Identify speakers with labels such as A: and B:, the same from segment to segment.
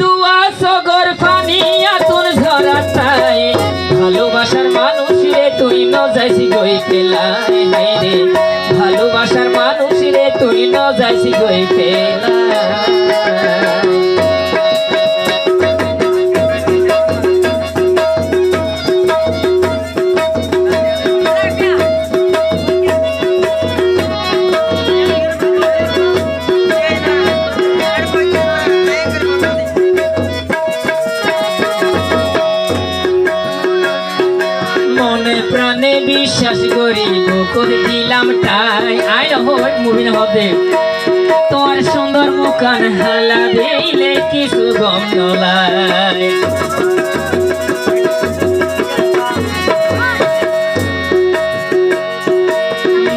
A: দুয়া সগর ফানিয়া তোর ঝরা তাই ভালোবাসার মানুষ রে, তুই নজাইছি গই পেলাই রে, ভালোবাসার মানুষ রে, তুই নজাইছি গই পেলাই বিশ্বাস দিলাম তাই আই হোক মুভিন হবে। তোর সুন্দর মুখান হালা দিলে কিছু গম নলায়।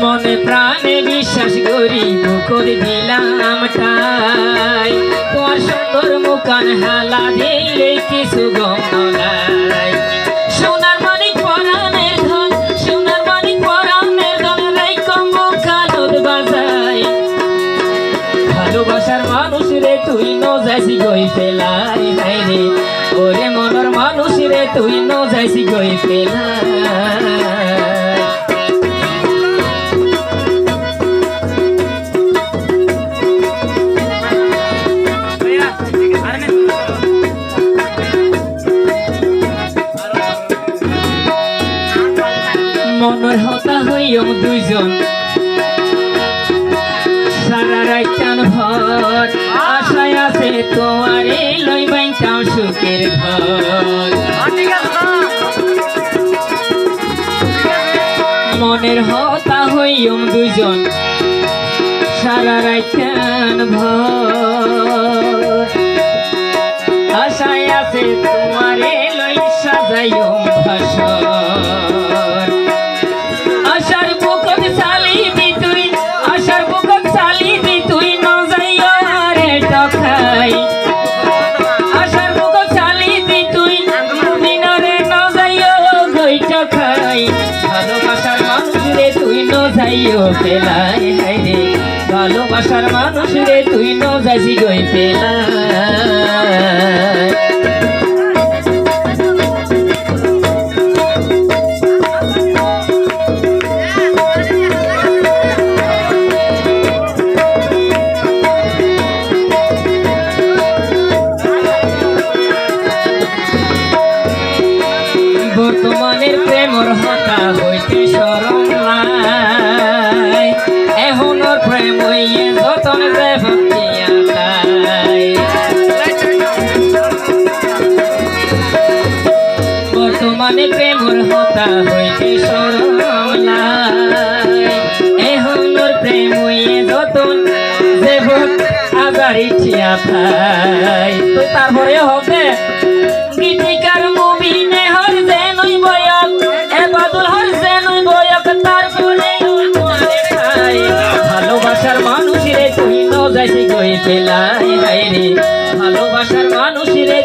A: মনে প্রাণে বিশ্বাস করি করে দিলাম তাই। তোর সুন্দর মুখান হালা দিলে কিছু গম তুই ন যাইছি গই ফেলাই হাই রে। ওরে মনের মানুষ রে, তুই ন যাইছি গই ফেলাই হতা হইম দুইজন। মনের হতা হইম দুজন সারা রাইতান আশায় আছে তোমারে লই সাজাইম ভাষর টখাই ভালোবাসার মানুষ রে তুই ন যাইও পেলাই নাই রে। ভালোবাসার মানুষ রে তুই ন যাইছি গই পেলাই। হতা হইতে সরম নাই। এখনোর প্রেম হইয়ে যতন তাই বর্তমানে প্রেমর হতা হইতে সরম নাই। তারপরে হবে